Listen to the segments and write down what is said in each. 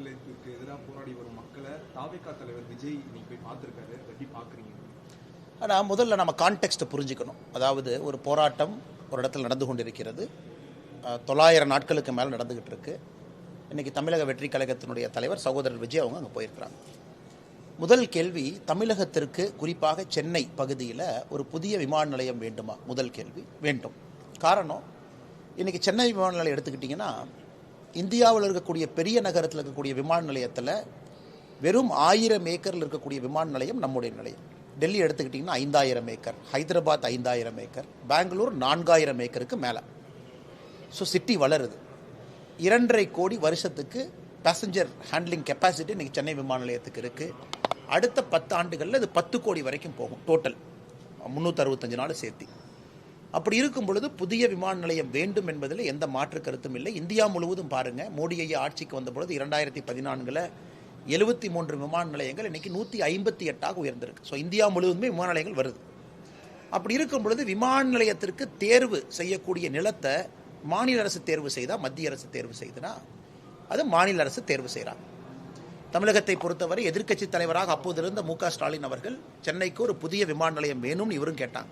நிலையத்திற்கு எதிராக போராடி வரும் மக்களை தாவேகா தலைவர் விஜய் இன்னைக்கு போய் பார்த்துருக்காரு. எப்படி ஆனால் முதல்ல நம்ம கான்டெக்ட்டை புரிஞ்சுக்கணும். அதாவது ஒரு போராட்டம் ஒரு இடத்துல நடந்து கொண்டிருக்கிறது. தொள்ளாயிரம் நாட்களுக்கு மேலே நடந்துகிட்டு இருக்கு. இன்னைக்கு தமிழக வெற்றி கழகத்தினுடைய தலைவர் சகோதரர் விஜய் அவங்க அங்கே போயிருக்கிறாங்க. முதல் கேள்வி தமிழகத்திற்கு குறிப்பாக சென்னை பகுதியில் ஒரு புதிய விமான நிலையம் வேண்டுமா? முதல் கேள்வி. வேண்டும். காரணம் இன்றைக்கி சென்னை விமான நிலையம் எடுத்துக்கிட்டிங்கன்னா இந்தியாவில் இருக்கக்கூடிய பெரிய நகரத்தில் இருக்கக்கூடிய விமான நிலையத்தில் வெறும் ஆயிரம் ஏக்கரில் இருக்கக்கூடிய விமான நிலையம் நம்முடைய நிலையம். டெல்லி எடுத்துக்கிட்டிங்கன்னா ஐந்தாயிரம் ஏக்கர் ஹைதராபாத் ஐந்தாயிரம் ஏக்கர் பெங்களூர் நான்காயிரம் ஏக்கருக்கு மேலே. ஸோ சிட்டி வளருது. இரண்டரை கோடி வருஷத்துக்கு பேசஞ்சர் ஹேண்ட்லிங் கெப்பாசிட்டி இன்னைக்கு சென்னை விமான நிலையத்துக்கு இருக்குது அடுத்த பத்து ஆண்டுகளில் இது பத்து கோடி வரைக்கும் போகும் டோட்டல் முந்நூற்றறுபத்தஞ்சு நாள் சேர்த்து. அப்படி இருக்கும் பொழுது புதிய விமான நிலையம் வேண்டும் என்பதில் எந்த மாற்று கருத்தும் இல்லை. இந்தியா முழுவதும் பாருங்க மோடி ஐயா ஆட்சிக்கு வந்த பொழுது இரண்டாயிரத்தி பதினான்கில் எழுபத்தி மூன்று விமான நிலையங்கள் இன்னைக்கு நூற்றி ஐம்பத்தி எட்டாக உயர்ந்திருக்கு. ஸோ இந்தியா முழுவதுமே விமான நிலையங்கள் வருது. அப்படி இருக்கும் பொழுது விமான நிலையத்திற்கு தேர்வு செய்யக்கூடிய நிலத்தை மாநில அரசு தேர்வு செய்தால் மத்திய அரசு தேர்வு செய்துனா அது மாநில அரசு தேர்வு செய்கிறாங்க தமிழகத்தை பொறுத்தவரை எதிர்க்கட்சி தலைவராக அப்போது இருந்த மு க ஸ்டாலின் அவர்கள் சென்னைக்கு ஒரு புதிய விமான நிலையம் வேணும்னு இவரும் கேட்டாங்க.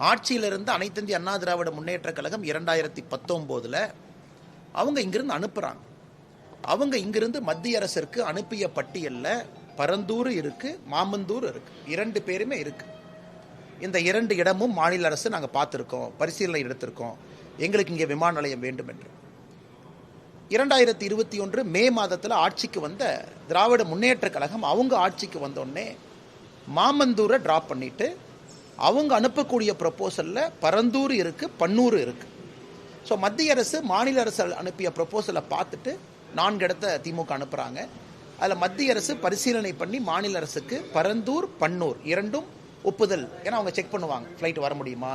ஆட்சியிலிருந்து அனைத்தந்தி அண்ணா திராவிட முன்னேற்ற கழகம் இரண்டாயிரத்தி பத்தொம்போதில் அவங்க இங்கிருந்து அனுப்புகிறாங்க அவங்க இங்கிருந்து மத்திய அரசிற்கு அனுப்பிய பட்டியலில் பரந்தூர் இருக்குது மாமந்தூர் இருக்குது இரண்டு பேருமே இருக்குது இந்த இரண்டு இடமும் மாநில அரசு நாங்கள் பார்த்துருக்கோம் பரிசீலனை எடுத்திருக்கோம். எங்களுக்கு இங்கே விமான நிலையம் வேண்டும் என்று இரண்டாயிரத்தி இருபத்தி ஒன்று மே மாதத்தில் ஆட்சிக்கு வந்த திராவிட முன்னேற்ற கழகம் அவங்க ஆட்சிக்கு வந்தோடனே மாமந்தூரை ட்ராப் பண்ணிவிட்டு அவங்க அனுப்பக்கூடிய ப்ரப்போசலில் பரந்தூர் இருக்குது பன்னூர் இருக்குது ஸோ மத்திய அரசு மாநில அரசு அனுப்பிய ப்ரப்போசலை பார்த்துட்டு நான்கு இடத்த திமுக அனுப்புகிறாங்க அதில் மத்திய அரசு பரிசீலனை பண்ணி மாநில அரசுக்கு பரந்தூர் பன்னூர் இரண்டும் ஒப்புதல். ஏன்னா அவங்க செக் பண்ணுவாங்க. ஃப்ளைட் வர முடியுமா?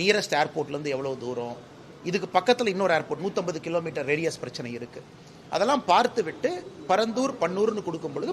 நியரஸ்ட் ஏர்போர்ட்லேருந்து எவ்வளோ தூரம்? இதுக்கு பக்கத்தில் இன்னொரு ஏர்போர்ட் நூற்றம்பது கிலோமீட்டர் ரேடியஸ் பிரச்சனை இருக்குது அதெல்லாம் பார்த்து விட்டு பரந்தூர் பன்னூர்னு கொடுக்கும் பொழுது